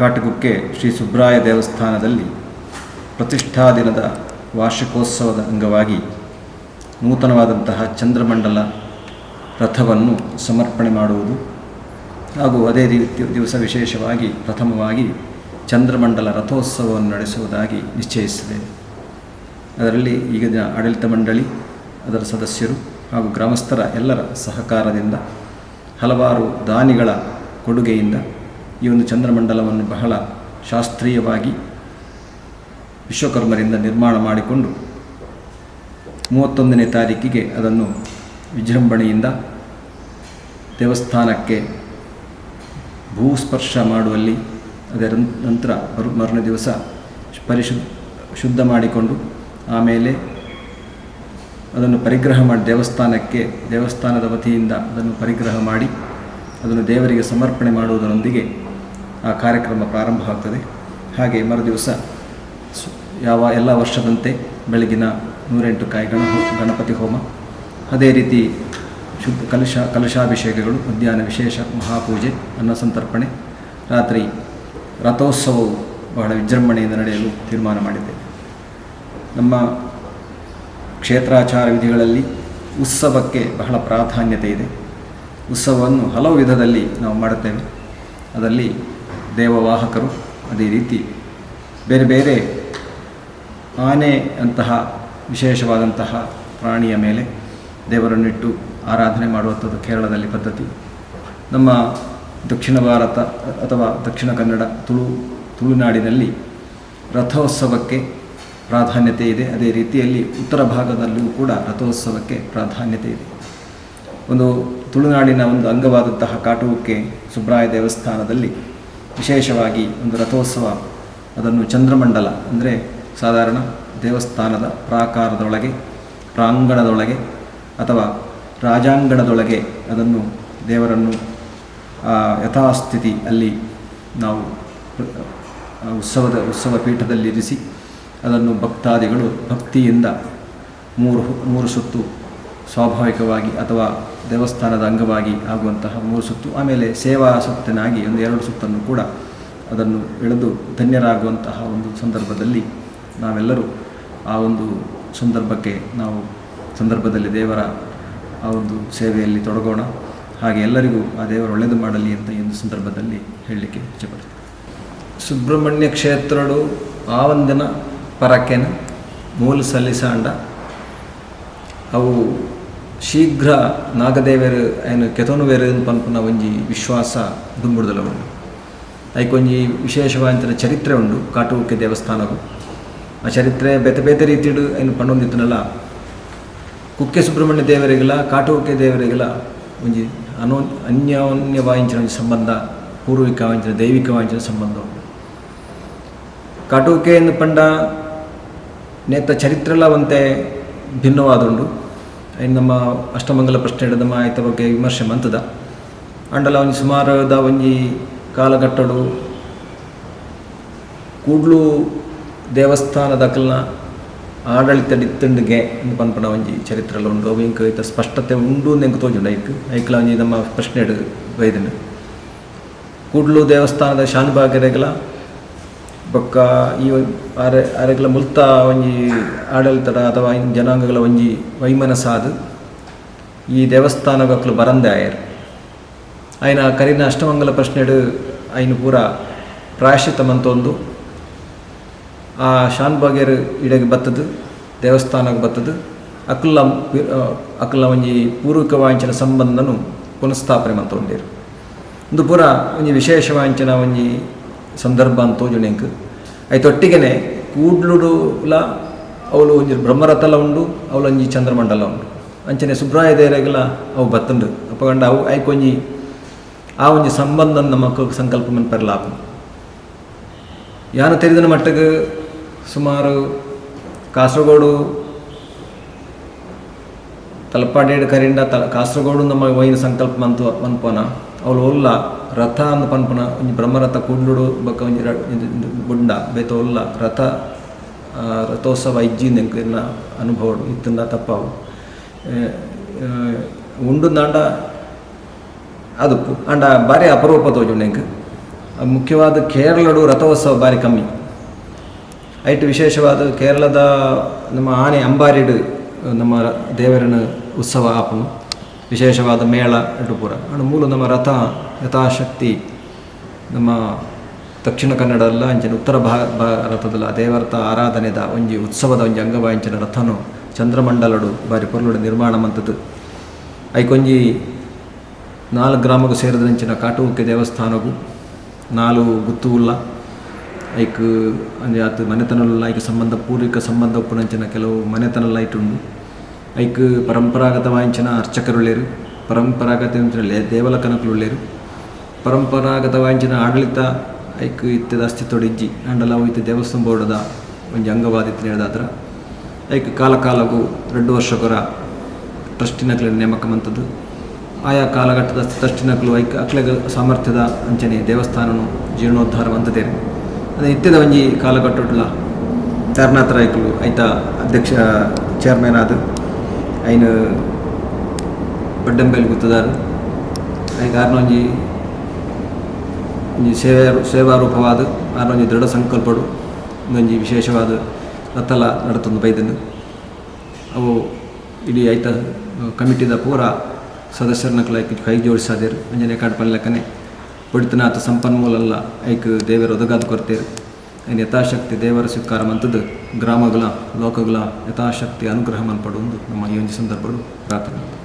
ಕಾಟಗುಕ್ಕೆ ಶ್ರೀ ಸುಬ್ರಾಯ ದೇವಸ್ಥಾನದಲ್ಲಿ ಪ್ರತಿಷ್ಠಾ ದಿನದ ವಾರ್ಷಿಕೋತ್ಸವದ ಅಂಗವಾಗಿ ನೂತನವಾದಂತಹ ಚಂದ್ರಮಂಡಲ ರಥವನ್ನು ಸಮರ್ಪಣೆ ಮಾಡುವುದು ಹಾಗೂ ಅದೇ ರೀತಿ ದಿವಸ ವಿಶೇಷವಾಗಿ ಪ್ರಥಮವಾಗಿ ಚಂದ್ರಮಂಡಲ ರಥೋತ್ಸವವನ್ನು ನಡೆಸುವುದಾಗಿ ನಿಶ್ಚಯಿಸಿದೆ. ಅದರಲ್ಲಿ ಈಗಿನ ಆಡಳಿತ ಮಂಡಳಿ, ಅದರ ಸದಸ್ಯರು ಹಾಗೂ ಗ್ರಾಮಸ್ಥರ ಎಲ್ಲರ ಸಹಕಾರದಿಂದ ಹಲವಾರು ದಾನಿಗಳ ಕೊಡುಗೆಯಿಂದ ಈ ಒಂದು ಚಂದ್ರಮಂಡಲವನ್ನು ಬಹಳ ಶಾಸ್ತ್ರೀಯವಾಗಿ ವಿಶ್ವಕರ್ಮರಿಂದ ನಿರ್ಮಾಣ ಮಾಡಿಕೊಂಡು ಮೂವತ್ತೊಂದನೇ ತಾರೀಕಿಗೆ ಅದನ್ನು ವಿಜೃಂಭಣೆಯಿಂದ ದೇವಸ್ಥಾನಕ್ಕೆ ಭೂಸ್ಪರ್ಶ ಮಾಡುವಲ್ಲಿ ಅದರ ನಂತರ ಮರು ಮರನೇ ದಿವಸ ಪರಿಶು ಶುದ್ಧ ಮಾಡಿಕೊಂಡು ಆಮೇಲೆ ಅದನ್ನು ಪರಿಗ್ರಹ ಮಾಡಿ ದೇವಸ್ಥಾನಕ್ಕೆ, ದೇವಸ್ಥಾನದ ವತಿಯಿಂದ ಅದನ್ನು ಪರಿಗ್ರಹ ಮಾಡಿ ಅದನ್ನು ದೇವರಿಗೆ ಸಮರ್ಪಣೆ ಮಾಡುವುದರೊಂದಿಗೆ ಆ ಕಾರ್ಯಕ್ರಮ ಪ್ರಾರಂಭ ಆಗ್ತದೆ. ಹಾಗೆ ಮರುದಿವಸ ಯಾವ ಎಲ್ಲ ವರ್ಷದಂತೆ ಬೆಳಗಿನ ನೂರೆಂಟು ಕಾಯಿ ಗಣ ಗಣಪತಿ ಹೋಮ. ಅದೇ ರೀತಿ ಶುದ್ಧ ಕಲಶ ಕಲಶಾಭಿಷೇಕಗಳು ಮಧ್ಯಾಹ್ನ ವಿಶೇಷ, ಮಹಾಪೂಜೆ, ಅನ್ನ ಸಂತರ್ಪಣೆ, ರಾತ್ರಿ ರಥೋತ್ಸವವು ಬಹಳ ವಿಜೃಂಭಣೆಯಿಂದ ನಡೆಯಲು ತೀರ್ಮಾನ ಮಾಡಿದೆ ನಮ್ಮ ಕ್ಷೇತ್ರಾಚಾರ ವಿಧಿಗಳಲ್ಲಿ ಉತ್ಸವಕ್ಕೆ ಬಹಳ ಪ್ರಾಧಾನ್ಯತೆ ಇದೆ. ಉತ್ಸವವನ್ನು ಹಲವು ವಿಧದಲ್ಲಿ ನಾವು ಮಾಡುತ್ತೇವೆ. ಅದರಲ್ಲಿ ದೇವವಾಹಕರು ಅದೇ ರೀತಿ ಬೇರೆ ಬೇರೆ ಆನೆ ಅಂತಹ ವಿಶೇಷವಾದಂತಹ ಪ್ರಾಣಿಯ ಮೇಲೆ ದೇವರನ್ನಿಟ್ಟು ಆರಾಧನೆ ಮಾಡುವಂಥದ್ದು ಕೇರಳದಲ್ಲಿ ಪದ್ಧತಿ. ನಮ್ಮ ದಕ್ಷಿಣ ಭಾರತ ಅಥವಾ ದಕ್ಷಿಣ ಕನ್ನಡ ತುಳು, ತುಳುನಾಡಿನಲ್ಲಿ ರಥೋತ್ಸವಕ್ಕೆ ಪ್ರಾಧಾನ್ಯತೆ ಇದೆ. ಅದೇ ರೀತಿಯಲ್ಲಿ ಉತ್ತರ ಭಾಗದಲ್ಲೂ ಕೂಡ ರಥೋತ್ಸವಕ್ಕೆ ಪ್ರಾಧಾನ್ಯತೆ ಇದೆ. ಒಂದು ತುಳುನಾಡಿನ ಒಂದು ಅಂಗವಾದಂತಹ ಕಾಟುವಕ್ಕೆ ಸುಬ್ರಾಯ ದೇವಸ್ಥಾನದಲ್ಲಿ ವಿಶೇಷವಾಗಿ ಒಂದು ರಥೋತ್ಸವ, ಅದನ್ನು ಚಂದ್ರಮಂಡಲ ಅಂದರೆ ಸಾಧಾರಣ ದೇವಸ್ಥಾನದ ಪ್ರಾಕಾರದೊಳಗೆ, ಪ್ರಾಂಗಣದೊಳಗೆ ಅಥವಾ ರಾಜಾಂಗಣದೊಳಗೆ ಅದನ್ನು ದೇವರನ್ನು ಯಥಾಸ್ಥಿತಿ ಅಲ್ಲಿ ನಾವು ಉತ್ಸವದ, ಉತ್ಸವ ಪೀಠದಲ್ಲಿರಿಸಿ ಅದನ್ನು ಭಕ್ತಾದಿಗಳು ಭಕ್ತಿಯಿಂದ ಮೂರು ಮೂರು ಸುತ್ತು ಸ್ವಾಭಾವಿಕವಾಗಿ ಅಥವಾ ದೇವಸ್ಥಾನದ ಅಂಗವಾಗಿ ಆಗುವಂತಹ ಮೂರು ಸುತ್ತು, ಆಮೇಲೆ ಸೇವಾ ಸುತ್ತಿನಾಗಿ ಒಂದು ಎರಡು ಸುತ್ತನ್ನು ಕೂಡ ಅದನ್ನು ಎಳೆದು ಧನ್ಯರಾಗುವಂತಹ ಒಂದು ಸಂದರ್ಭದಲ್ಲಿ ನಾವೆಲ್ಲರೂ ಆ ಒಂದು ಸಂದರ್ಭಕ್ಕೆ ನಾವು ಸಂದರ್ಭದಲ್ಲಿ ದೇವರ ಆ ಒಂದು ಸೇವೆಯಲ್ಲಿ ತೊಡಗೋಣ. ಹಾಗೆ ಎಲ್ಲರಿಗೂ ಆ ದೇವರು ಒಳ್ಳೆಯದು ಮಾಡಲಿ ಅಂತ ಈ ಒಂದು ಸಂದರ್ಭದಲ್ಲಿ ಹೇಳಲಿಕ್ಕೆ ಇಚ್ಛೆಪಡ್ತೀನಿ. ಸುಬ್ರಹ್ಮಣ್ಯ ಕ್ಷೇತ್ರಡು ಆವಂದನ ಪರಕೆನ ಮೂಲ ಸಲ್ಲಿಸಾಂಡ ಅವು ಶೀಘ್ರ ನಾಗದೇವರು ಏನು ಕೆತೋನುವೇರು ಪನ್ಪುನ ಒಂಜಿ ವಿಶ್ವಾಸ ದುಂಬುಡುದಲ ಉಂಡು ಐಕೊಂಜಿ ವಿಶೇಷವಾದಂಥ ಚರಿತ್ರೆ ಉಂಡು ಕಾಟುಕೆ ದೇವಸ್ಥಾನವು. ಆ ಚರಿತ್ರೆ ಬೇತೆ ಬೇತೆ ರೀತಿಡು ಏನು ಪಂಡೊಂದಿತ್ತನಲ್ಲ ಕುಕ್ಕೆ ಸುಬ್ರಹ್ಮಣ್ಯ ದೇವರಿಗೆಲ್ಲ, ಕಾಟುಕೆ ದೇವರಿಗೆಲ್ಲ ಒಂಜಿ ಅನೋ, ಅನ್ಯೋನ್ಯವಾಯಿಂಚಿನ ಒಂಜಿ ಸಂಬಂಧ ಪೂರ್ವಿಕವಾಂಚಿನ ದೈವಿಕವಾಂಚಿನ ಸಂಬಂಧ ಉಂಟು. ಸಂಬಂಧ ಎಂದು ಪಂಡ ನೇತ ಚರಿತ್ರೆಲ್ಲ ಒಂತೆ ಭಿನ್ನವಾದುಂಡು ಇನ್ನು ನಮ್ಮ ಅಷ್ಟಮಂಗಲ ಪ್ರಶ್ನೆ ನಮ್ಮ ಆಯ್ತ ಬಗ್ಗೆ ವಿಮರ್ಶೆ ಮಂತದ ಅಂಡಲ ಒಂಜಿ ಸುಮಾರದ ಒಂಜಿ ಕಾಲಘಟ್ಟಡು ಕೂಡ್ಲು ದೇವಸ್ಥಾನದ ಅಕಲ್ನ ಆಡಳಿತ ಡಿತ್ತಂಡಿಗೆ ಎಂದು ಪನ್ಪನ ಒಂಜಿ ಚರಿತ್ರೆಲ್ಲ ಉಂಡು ಅವು ಇಂಕ ಸ್ಪಷ್ಟತೆ ಉಂಡು ಎಂದು ತೋಜುಂಡು ಐಕ್ ಐಕ್ಲ ಒಂಜಿ ನಮ್ಮ ಪ್ರಶ್ನೆ ಹಿಡಿದು ಬೈದನು. ಕೂಡ್ಲು ದೇವಸ್ಥಾನದ ಶಾನುಭಾಗ್ಯರೆಗಲ ಬೊಕ್ಕ ಈ ಅರೆ ಅರೆಗ್ಲ ಮುಲ್ತ ಒಂಜಿ ಆಡಳಿತದ ಅಥವಾ ಜನಾಂಗಗಳ ಒಂಜಿ ವೈಮನಸಾದ್ ಈ ದೇವಸ್ಥಾನಗಕ್ಲು ಬರಂದೆ ಆಯರ್. ಆಯ್ನ ಕರಿನ ಅಷ್ಟಮಂಗಲ ಪ್ರಶ್ನೆಡು ಆಯ್ನ ಪೂರ ಪ್ರಾಯಶ್ಚಿತ ಮಂತೊಂದು ಆ ಶಾನ್ ಬಾಗೇರ್ ಇಡಗೆ ಬತ್ತದು ದೇವಸ್ಥಾನಕ್ಕೆ ಬತ್ತದು. ಅಕ್ಲ ಅಕ್ಲ ಒಂಜಿ ಪೂರ್ವಿಕವಾಂಚಿನ ಸಂಬಂಧನು ಪುನಃಸ್ಥಾಪನೆ ಮಂತೊಂದಿರು ಇಂದು ಪೂರ ಒಂಜಿ ವಿಶೇಷವಾಂಚನ ಒಂಜಿ ಸಂದರ್ಭ ಅಂತ ತೋಜುನೆಂಕ್ ಐತೊಟ್ಟಿಗೆನೆ ಕೂಡ್ಲುಡುಲ ಅವಳು ಒಂಜಿ ಬ್ರಹ್ಮರಥಲ ಉಂಡು, ಅವಳು ಒಂಜಿ ಚಂದ್ರಮಂಡಲ ಉಂಡು. ಅಂಚನೆ ಸುಬ್ರಾಯ ದೇರೆಗಲ ಅವು ಬತ್ತುಂಡು. ಅಪ್ಪಗಂಡ ಅವು ಐಕೊಂಜಿ ಆ ಒಂಜಿ ಸಂಬಂಧ ನಮಕ್ ಸಂಕಲ್ಪ ಮನ್ಪರ್ಲಾಪ ಯಾನು ತೆರೆದಿನ ಮಟ್ಟಗೆ ಸುಮಾರು ಕಾಸರಗೋಡು ತಲಪಾಡೇಡು ಕರಿಂದ ತ, ಕಾಸರಗೋಡು ನಮ್ಮ ವೈನ ಸಂಕಲ್ಪ ಮಂತು ಮನ್ಪೋನ ಅವಳು ಒಲ್ಲ, ರಥ ಅಂದ ಪನ್ಪನ ಒಂಜಿ ಬ್ರಹ್ಮರಥ ಕುಂಡುಡು ಬೊಕ್ಕ ಒಂಜಿ ಗುಂಡ, ಬೇತ ಒಲ್ಲ, ರಥ ರಥೋತ್ಸವ ಇಜ್ಜಿಂದ ಎನ್ನ ಅನುಭವ ಇತ್ತಿಂದ ತಪ್ಪಾವು. ಉಂಡು ದಾಂಡ ಅದು ಅಂಡ ಬಾರಿ ಅಪರೂಪ ತೋಜುಂಡು ಎಂಕ್. ಮುಖ್ಯವಾದ ಕೇರಳಡು ರಥೋತ್ಸವ ಬಾರಿ ಕಮ್ಮಿ. ಐಟ್ ವಿಶೇಷವಾದ ಕೇರಳದ ನಮ್ಮ ಆನೆ ಅಂಬಾರಿಡು, ನಮ್ಮ ದೇವರನ ಉತ್ಸವ ಆಪನು. ವಿಶೇಷವಾದ ಮೇಳ ಅಡುಪುರ ಪೂರ. ಅಣ್ಣ ಮೂಲ ನಮ್ಮ ರಥ ಯಥಾಶಕ್ತಿ ನಮ್ಮ ದಕ್ಷಿಣ ಕನ್ನಡ ಅಲ್ಲ ಅಂಚಿನ ಉತ್ತರ ಭಾರತದಲ್ಲ ದೇವರತ ಆರಾಧನೆದ ಒಂಜಿ ಉತ್ಸವದ ಒಂಜಿ ಅಂಗವಾಂಚಿನ ರಥನು ಚಂದ್ರಮಂಡಲಡು ಬಾರಿ ಪೊರ್ಲುಡು ನಿರ್ಮಾಣ ಮಂತದ್ದು ಐಕೊಂಜಿ ನಾಲ್ಕು ಗ್ರಾಮಗೂ ಸೇರಿದಂಚಿನ ಕಾಟುಕ್ಕೆ ದೇವಸ್ಥಾನಗೂ ನಾಲು ಗುತ್ತುವುಲ್ಲ ಐಕ್ ಅಂದರೆ ಆತು ಮನೆತನಲ್ಲ ಐಕ ಸಂಬಂಧ, ಪೂರ್ವಿಕ ಸಂಬಂಧ ಉಪ್ಪುನಂಚಿನ ಕೆಲವು ಮನೆತನಲ್ಲ ಇಟ್ಟುಂಡು ಐಕ್ ಪರಂಪರಾಗತವಾಂಚಿನ ಅರ್ಚಕರುಳ್ಳೇರು, ಪರಂಪರಾಗತ ದೇವಲಕನಕುಳುಳ್ಳೇರು ಪರಂಪರಾಗತವಾಂಚಿನ ಆಡಳಿತ ಐಕ್ ಇತ್ತದ ಅಸ್ತಿತ್ವಡಿಜ್ಜಿ ಅಂಡಲ ಇತ್ತ ದೇವಸ್ಥಾನ ಬೋರ್ಡದ ಒಂಜಿ ಅಂಗವಾದಿತ್ತು ಹೇಳಿದಾದ್ರ ಐಕ್ ಕಾಲ ಕಾಲಗೂ ಎರಡು ವರ್ಷಕೊರ ಟ್ರಸ್ಟಿನಕ್ಲೆ ನೇಮಕ ಮಂತದ್ದು ಆಯಾ ಕಾಲಘಟ್ಟದ ಟ್ರಸ್ಟಿನಕ್ಲು ಐಕ್ ಅಕ್ಲೆಗ ಸಾಮರ್ಥ್ಯದ ಅಂಚನೆ ದೇವಸ್ಥಾನನು ಜೀರ್ಣೋದ್ಧಾರ ಮಂತದೇರು ಅದೇ ಇತ್ಯದ ಒಂಜಿ ಕಾಲಘಟ್ಟ ಚಾರ್ನಾಥ್ ರಾಯ್ಕಲು ಐತ ಅಧ್ಯಕ್ಷ, ಚೇರ್ಮನ್ ಆದ ಐನು ಬಡ್ಡಂಬೆಲ್ ಗುತ್ತದಾರು ಐಕ್ ಆರ್ನೊಂಜಿ ಒಂಜಿ ಸೇವೆ, ಸೇವಾರೂಪವಾದ ಆರ್ನೊಂಜಿ ದೃಢ ಸಂಕಲ್ಪಡು. ಒಂದೊಂಜಿ ವಿಶೇಷವಾದ ರಥಲ ನಡತೊಂದು ಬೈದನು. ಅವು ಇಡೀ ಐತ ಕಮಿಟಿದ ಪೂರ ಸದಸ್ಯರನ್ನ ಐಕ್ ಕೈ ಜೋಡಿಸಾದೇರು ಅಂಜನೆ ಕಾಡ್ಪನ್ ಲೆಕ್ಕನೆ ಪಡಿತನಾಥ ಸಂಪನ್ಮೂಲಲ್ಲ ಐಕ್ ದೇವರ ಒದಗಾದ ಕೊರ್ತೇರು. ಐನ್ ಯಥಾಶಕ್ತಿ ದೇವರ ಸ್ವೀಕಾರ ಮಂತದ್ದು ಗ್ರಾಮಗಳ ಲೋಕಗಳ ಯಥಾಶಕ್ತಿ ಅನುಗ್ರಹ ಮನ್ಪಡು ನಮ್ಮ ಈ ಒಂದು ಸಂದರ್ಭಗಳು ಪ್ರಾರ್ಥನೆ